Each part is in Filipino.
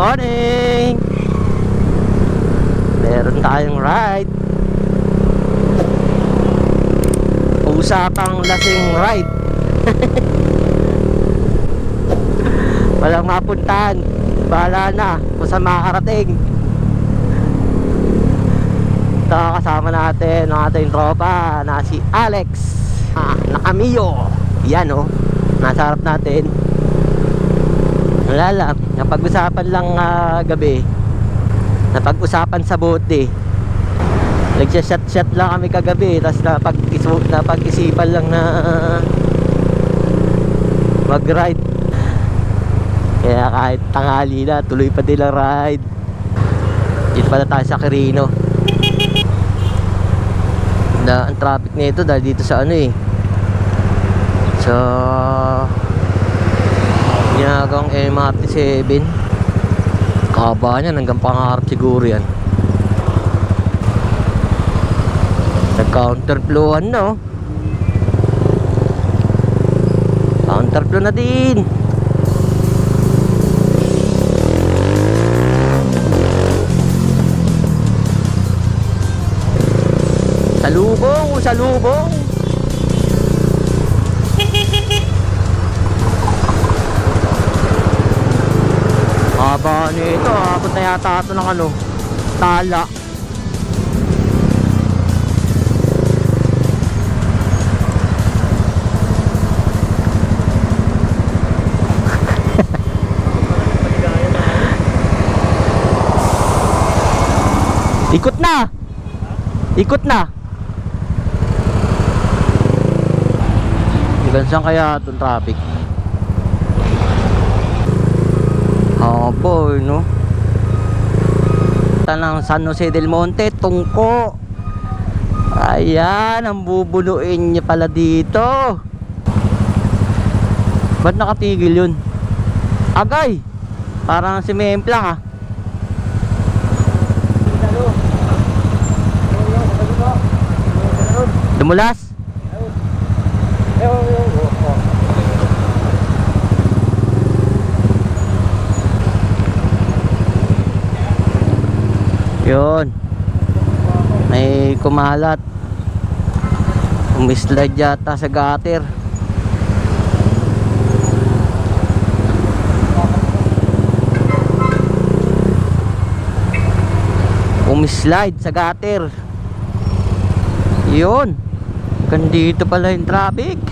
morning! Meron tayong ride. Usapang lasing ride. Walang mapuntahan. Bahala na kung saan makakarating. Ito kasama natin ang ating tropa na si Alex. Ah, nakamiyo. Yan oh. Nasa harap natin. Wala lang. Napag-usapan lang ah, gabi. Napag-usapan sa bote. Nagsya-shot-shot lang kami kagabi. Tapos napag napag-isipan lang na mag-ride. Kaya kahit tanghali na, tuloy pa din ang ride. Dito pala tayo sa Quirino. Na, ang traffic nito dahil dito sa ano eh. Sa ginagawang MRT 7 Kaba niyan hanggang pangarap siguro yan. Nag-counterflowan na oh. Counterflow na din. Salubong, salubong. Haba nito, abot na yata ito ng ano, tala. Ikot na! Ikot na! Ilan saan kaya itong traffic? Eh, no? Tanang San Jose del Monte, tungko. Ayan, ang bubuluin niya pala dito. Ba't nakatigil yun? Agay! Parang si Memplang ah. Dumulas? Yun. May kumalat. Umislide yata sa gutter. Umislide sa gutter. Yun. Kandito pala yung traffic.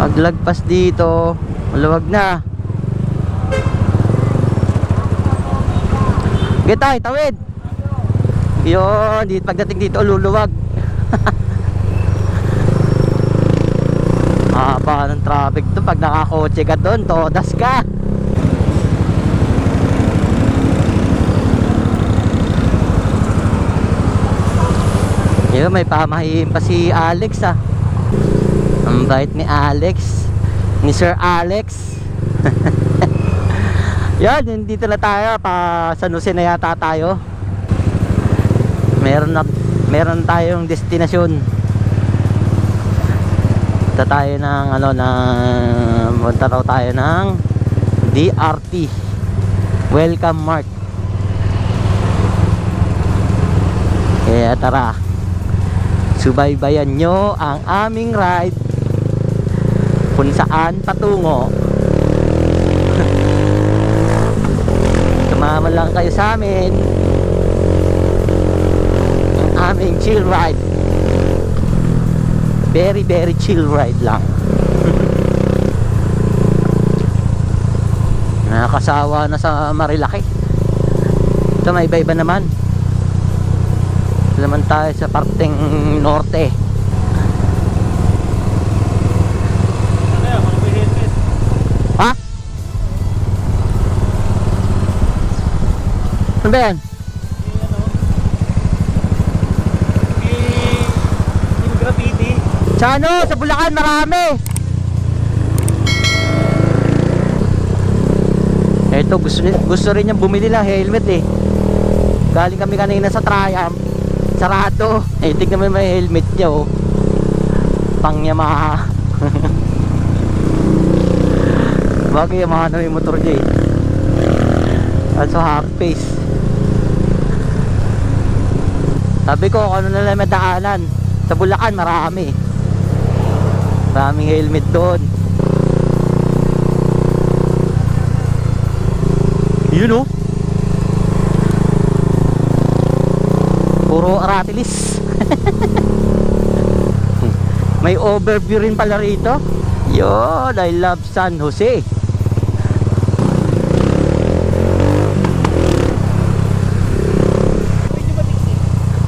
Paglagpas dito, maluwag na. Gitay, tawid. Yun, dito pagdating dito luluwag. Haba ng traffic to pag nakakotse ka doon, todas ka. Yun, may pamahiin pa si Alex ah. Ang bait ni Alex. Ni Sir Alex. Yan, dito na tayo pa San Jose na yata tayo. Meron na meron tayong destinasyon. Punta tayo ng ano na punta raw tayo ng DRT. Welcome Mart. Kaya tara. Subaybayan nyo ang aming ride kung saan patungo. Sumama lang kayo sa amin. Ang aming chill ride. Very, very chill ride lang. Nakakasawa na sa Marilaki. Ito may iba-iba naman. Ito naman tayo sa parteng norte. Ha? Ano ba yan? Yung graffiti. Sa ano? Sa Bulacan marami. Ito gusto, gusto rin niyang bumili ng helmet eh. Galing kami kanina sa Triumph. Sarado. Eh, tignan mo yung may helmet niya oh. Pang Yamaha. Bagay Yamaha na may motor niya eh. Also half pace. Sabi ko ano na lang may daanan. Sa Bulacan marami. Maraming helmet doon. Yun oh. Puro aratilis. May overview rin pala rito. Yun, I love San Jose.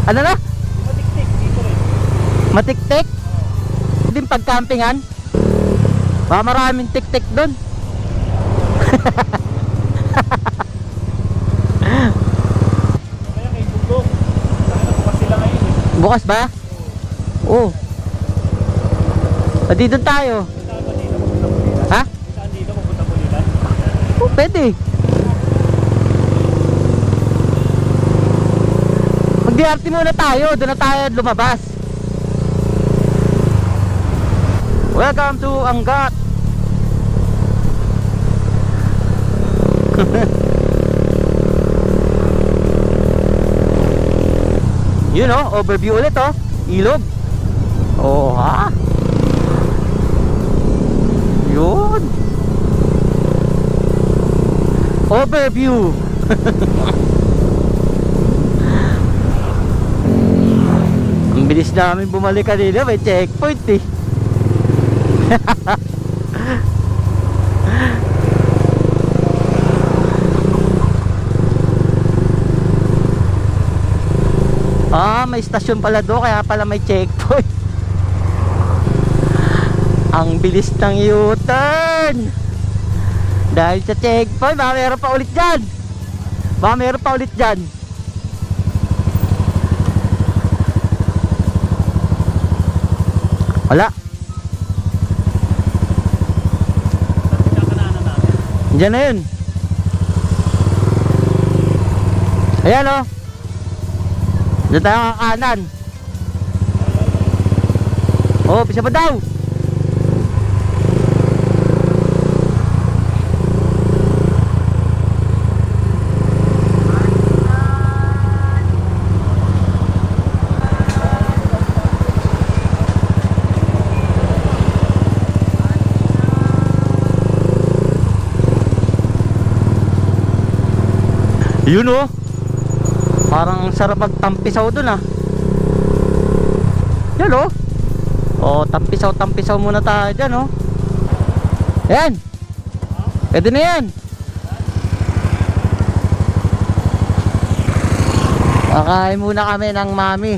Ano na? Matiktik? Din pagcampingan? Baka maraming tik-tik doon. Bukas ba? Oo. Oh. dito tayo. Ba dito nila? Ha? Dito pupunta mo nila? Oh, pwede. Mag-DRT muna tayo. Doon na tayo lumabas. Welcome to Angat. Yun oh, overview ulit oh. Ilog. Oh, ha? Yun. Overview. Ang bilis namin bumalik kanina, may checkpoint eh. ah, may stasyon pala do, kaya pala may checkpoint. Ang bilis ng U-turn. Dahil sa checkpoint, baka meron pa ulit dyan. Baka meron pa ulit dyan. Wala. Diyan na yun. Ayan o. Oh. Diyan tayo kakanan. Oh, pisa pa daw. Yun oh. Parang ang sarap magtampisaw dun ah. Yan oh. Oh, tampisaw, tampisaw muna tayo dyan oh. Yan. Pwede na yan. Kakain muna kami ng mami.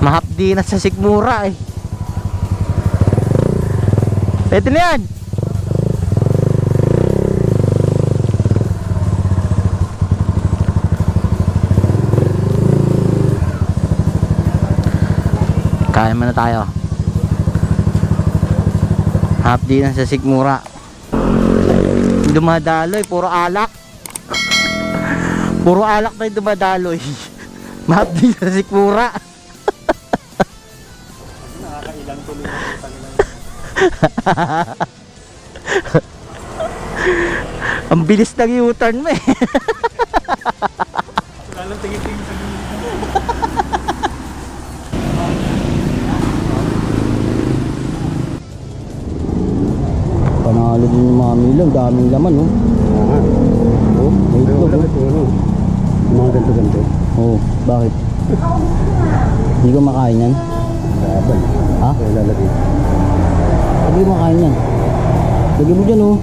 Mahapdi na sa Sigmura eh. Pwede na yan. Kain muna tayo. Half day na sa Sigmura. Dumadaloy, puro alak. Puro alak na yung dumadaloy. Half day sa Sigmura. Nakakailang tuloy na kanila. Ang bilis ng U-turn mo eh. Lang tingin-tingin sa Din yung mga milang, daming laman oh. Oo. Oh, may itlog kasi ano. Mga ganto-ganto. Oh, bakit? Hindi ko makain yan. Laban. Ha? Kaya lalagay. Hindi ko makain yan. Lagyan mo dyan oh.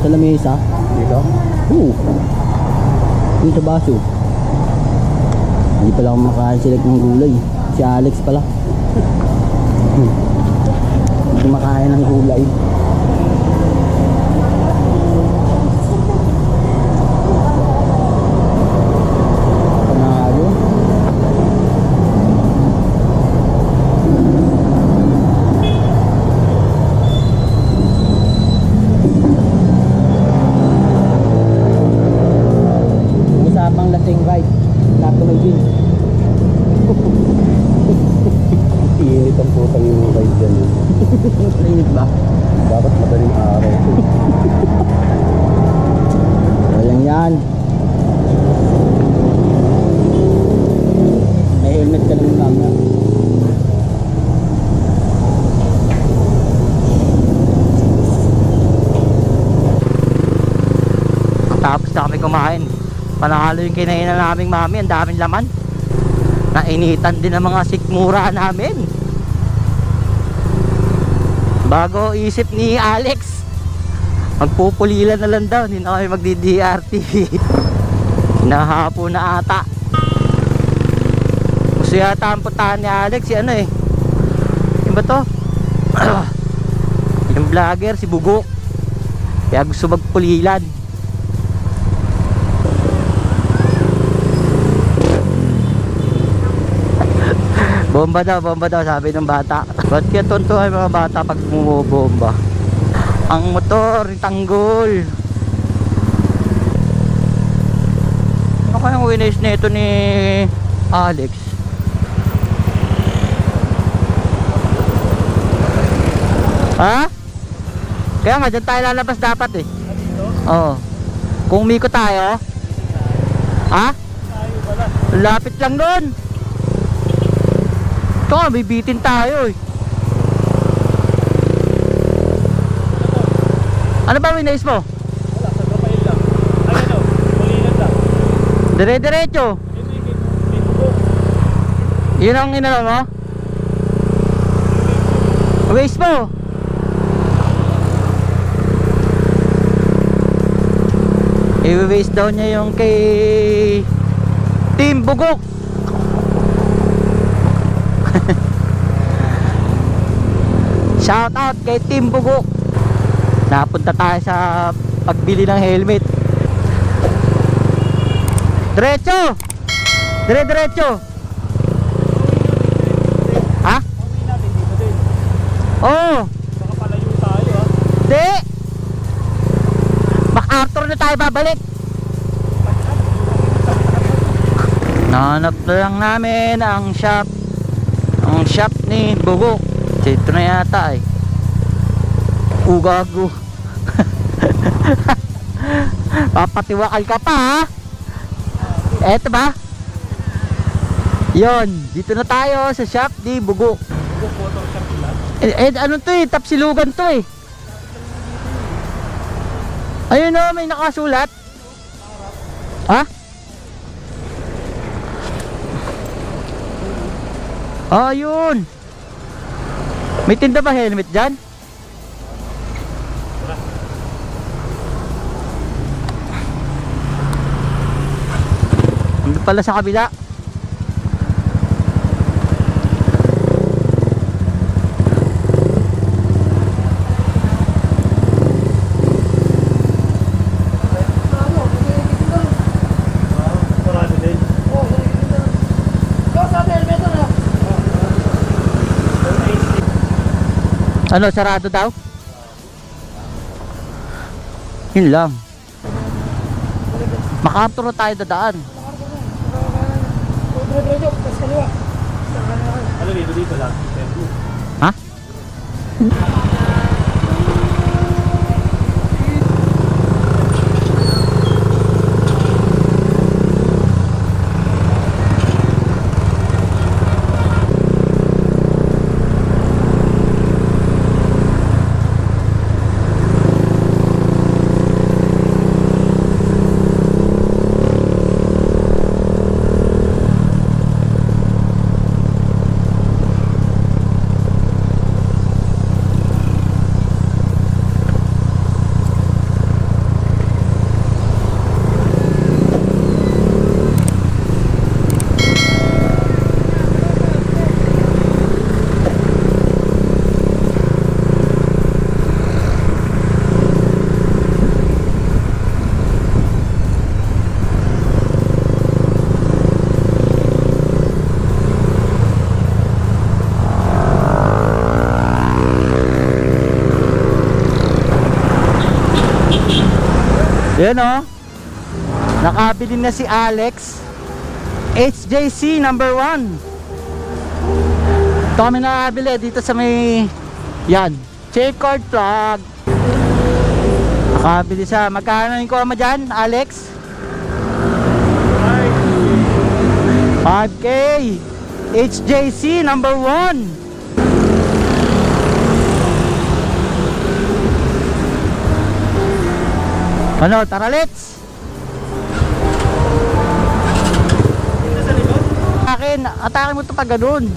Sa lamesa. Dito? Oo. Yung sa baso. Hindi pala ako makain sila ng gulay. Si Alex pala. Hindi makain ng gulay. Yung ride dyan. Mainit ba? Dapat madaling araw. Ayan yan. May helmet ka naman mamaya. Tapos na kami kumain. Panalo yung kinainan naming mami. Ang daming laman. Nainitan din ang mga sikmura namin. Bago isip ni Alex. Magpupulilan na lang daw. Hindi na kami magdi-DRT. Nahapo na ata. Gusto yata ang putahan ni Alex. Si ano eh. Yung ba to? yung vlogger, si Bugok. Kaya gusto magpulilan. Bomba daw, bomba daw, sabi ng bata. Ba't kaya tonto ay mga bata pag bumubomba? Ang motor, tanggol. Ano kayang winners nito ni Alex? Ha? Kaya nga, dyan tayo lalabas dapat eh. Oo. Kung umiko tayo. Ha? Lapit lang doon. Ito nga, may bitin tayo eh. Ano ba winais mo? Wala, sa kapail lang. Ay ano, pulilan lang. Dire-diretso. Yun ang inano mo? Waste mo. I-waste daw niya yung kay Team Bugok. Shout out kay Team Bugok. Napunta tayo sa pagbili ng helmet. Diretso! Ha? Natin dito din. Oo! Baka palayo tayo ha. Di! MacArthur na tayo babalik. Nanap na lang namin ang shop. Ang shop ni Bugo. Dito na yata eh. Ugago. Papatiwakal ka pa ha. Eto ba? Yon, dito na tayo sa shop ni Bugo. Bubok motor shop sila. Eh, eh ano to eh, tapsilugan to eh. Ayun o, may nakasulat. Ayun. May tinda ba helmet dyan? Hindi pala sa kabila. Ano, sarado daw? Yun lang. Makapturo tayo dadaan. Ano dito dito lang. Ha? Yan o. Nakabili na si Alex. HJC number 1. Ito kami nakabili dito sa may yan. Checkered flag. Nakabili siya. Magkano yung mo dyan, Alex? 5K. HJC number 1. Ano, tara let's! Akin, atake mo ito pag ganun.